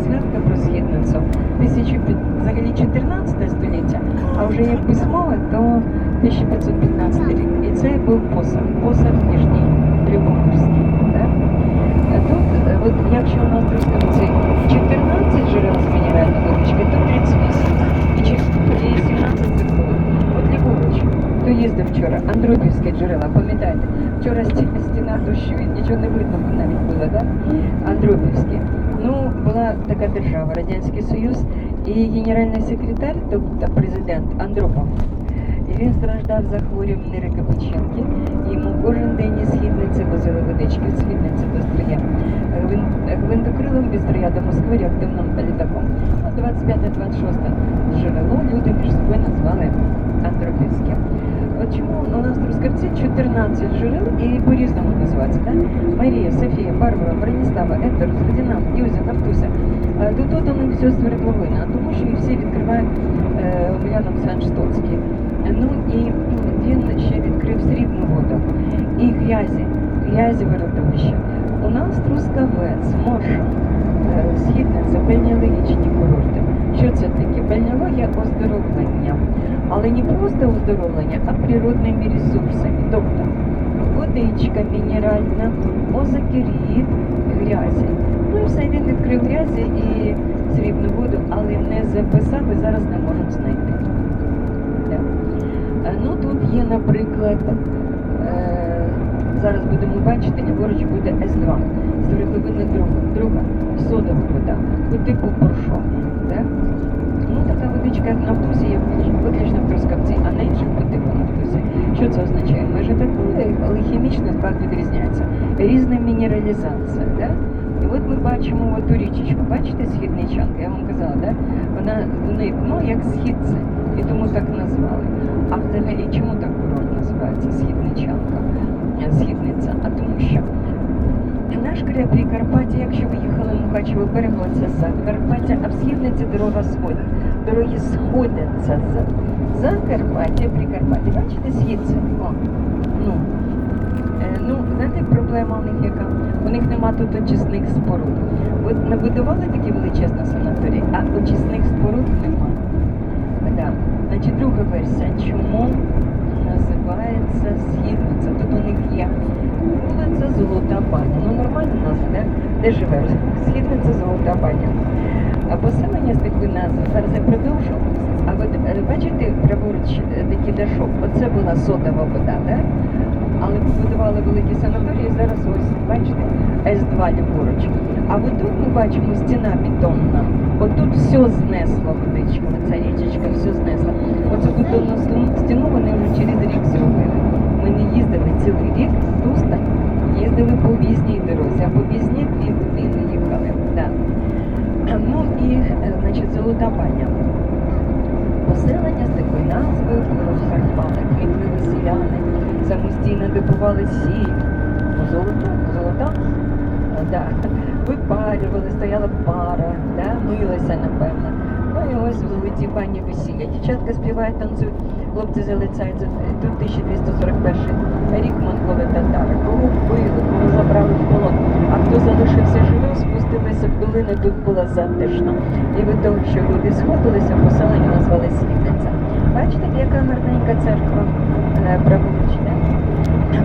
згадка про східницю 1000, взагалі 14 століття, а вже як письмова, то 1515 рік. І це був посад, посад Нижній Любомирський. Да? Тут, е, от якщо у нас трускавці 14 джерел з мінеральної водички, то 38 і чи- і 17 церкових. От ліворуч, хто їздив вчора, Андропівське джерела, пам'ятаєте? Вчора стіна, дощу і нічого не видно навіть було, так? Андропівське. Ну, була така держава, Радянський Союз, і генеральний секретар, тобто президент Андропов, і він страждав захворюванням Нирика Печенки, і йому кожен день із східниці возили водички, з східниці до Стрия. Гвин- Гвинтокрилом від Стрия до Москви реактивним літаком. А 25-26 джерело люди між собою назвали Андропівським. От чому у нас в Трускавці 14 джерел і по-різному називаються, так? Марія, Софія, Барбара, Броніслава, Ектор, Фердинанд, Юзя, Нафтуся. Е, Тут от у них все свердловина, тому що їх всі відкриває е, Омелян Олександр Штоцький. Е, Ну і він ще відкрив срібну воду і грязі, грязі виробовища. У нас Трускавець, Моша, е, Східниця, бальнеологічні курорти. Що це таке? Бальнеологія оздоровлення. Але не просто оздоровлення, а природними ресурсами. Тобто водичка мінеральна, озокеріт, грязі. Ну і все, він відкрив грязі і срібну воду, але не записав і зараз не можемо знайти. Так. Ну тут є, наприклад, е, зараз будемо бачити, ліворуч буде С2. Свердловина друга, друга содова вода, по типу боршо. Так? Ну, така водичка, на втусі, є виключно в Трускавці, а на інших по типу на втусі. Що це означає? Майже такої, але хімічний склад відрізняється. Різна мінералізація. Да? І от ми бачимо оту річечку. Бачите, східничанка? Я вам казала, да? вона у дно як східце, і тому так назвали. А взагалі чому так курорт називається східничанка? Східниця? А тому що Прикарпаття, якщо ви їхали Мукачево берег, це Закарпаття, а в східниці дорога сходить. Дороги сходяться з Закарпаття, Прикарпаття. Бачите, східці? Ну. Е, ну, знаєте, проблема у них яка? У них нема тут очисних споруд. От набудували такі величезні санаторії, а очисних споруд нема. Да. Значить, друга версія. Чому називається східниця? Тут у них є вулиця Золота Баня. Ну нормально назва, де, де живе? Східниця Золота Баня. А поселення з такої назви, зараз я продовжу. А от е, бачите, праворуч такі такий дашок, оце була содова вода, так? Але побудували великі санаторії, зараз ось, бачите, С2 ліворуч. А от тут ми бачимо стіна бетонна. Отут все знесло водичка, оця річечка все знесла. Оцю бетонну стіну- вони вже через рік зробили. Ми не їздили цілий рік Туста, їздили по в'їзній дорозі, а по в'їзній дві години їхали. Да. Ну і, значить, золота баня. Поселення з такою назвою в Карпатах квітли самостійно добували сіль. Золото, золота, да. випарювали, стояла пара, да, милися, напевно. Ну і ось золоті бані весілля. Дівчатка співають, танцюють, хлопці залицяються. Тут 1241 рік монголи татари. Кого вбили, кого забрали в полон. А хто залишився живим, спустилися в долини, тут було затишно. І від того, що люди сходилися, поселення назвали Світниця. Бачите, яка гарненька церква е, праворуч, да?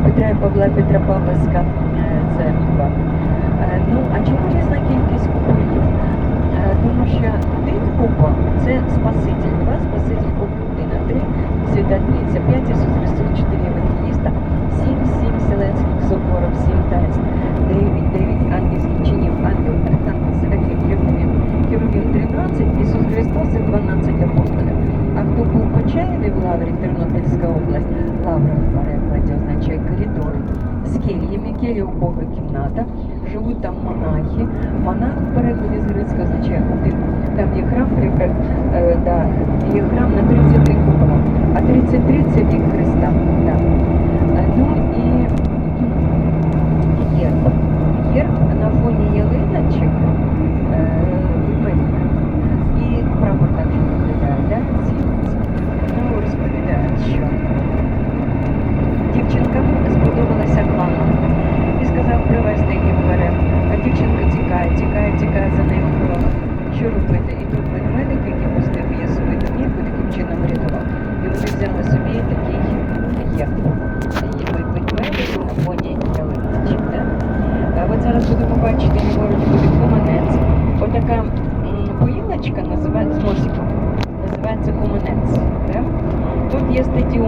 Петра і Павла Петра Павловська е, церква. Е, Ну, а чому різна кількість куполів? Е, Тому що один купол це Спаситель, два Спаситель людина, три Свята Трійця, п'ять Ісус Христос, чотири Евангеліста, сім, сім Вселенських соборів, сім таїнств, дев'ять, дев'ять ангельських чинів, ангел, архангел, Серафім, Херувім, Херувім 13, Ісус Христос і 12 апостолів. А кто був Почаєві в Лаврі, Тернопільська область, Лавра в перекладі означає коридор з кельями, келья у Бога кімната, живуть там монахи. Монах в перекладі з грецького означає. Там є храм, прикра- е, да, є храм на 33 купола, а 33 це Христа. Да.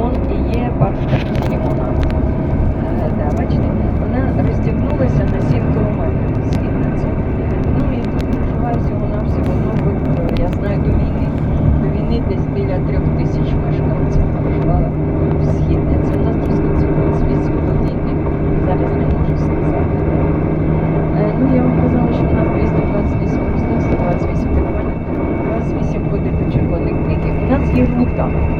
лимон і є парочка лимона. Е, да, бачите, вона розтягнулася на 7 кілометрів східниці. Ну і тут проживає всього на всього нових, я знаю, до війни. До війни десь біля трьох тисяч мешканців проживала в східниці. У нас трошки цікавить свій годинник. Зараз не можу сказати. Е, ну, я вам казала, що в нас 228 ростов, 128 підвальних, 28 ходить до червоних книг. У нас є гурта.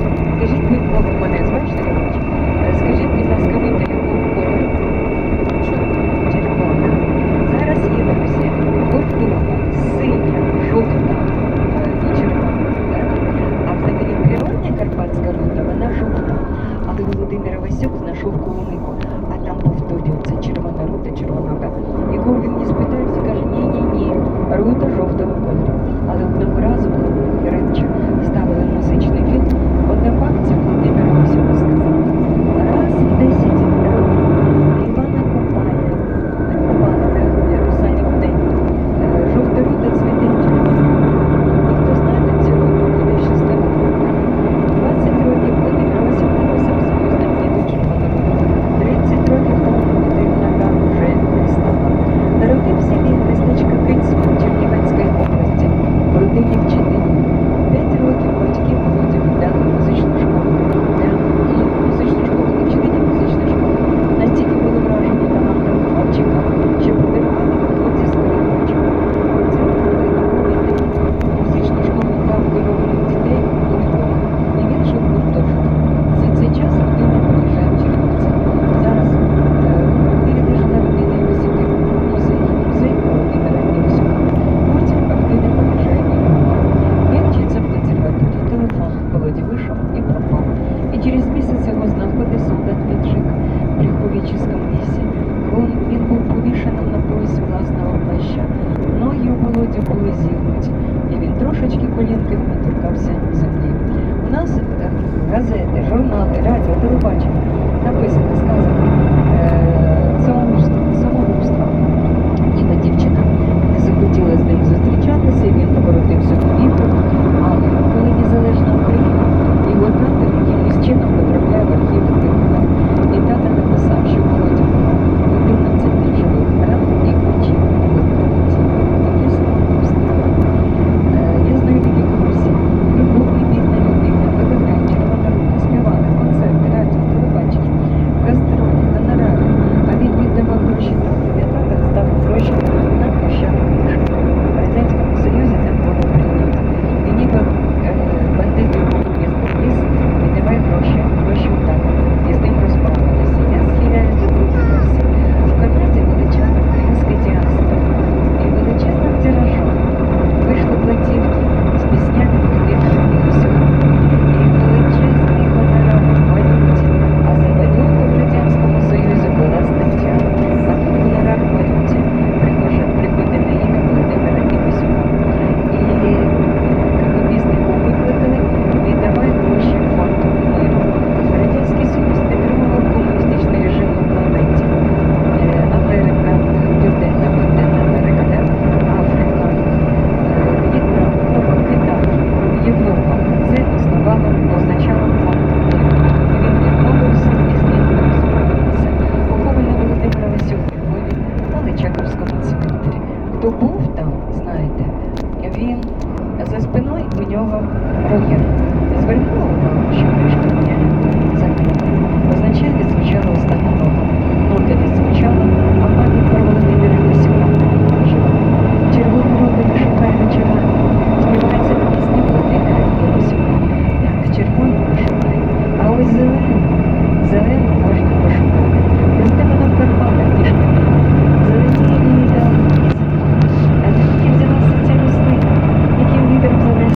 газети, журнали, радіо, телебачення.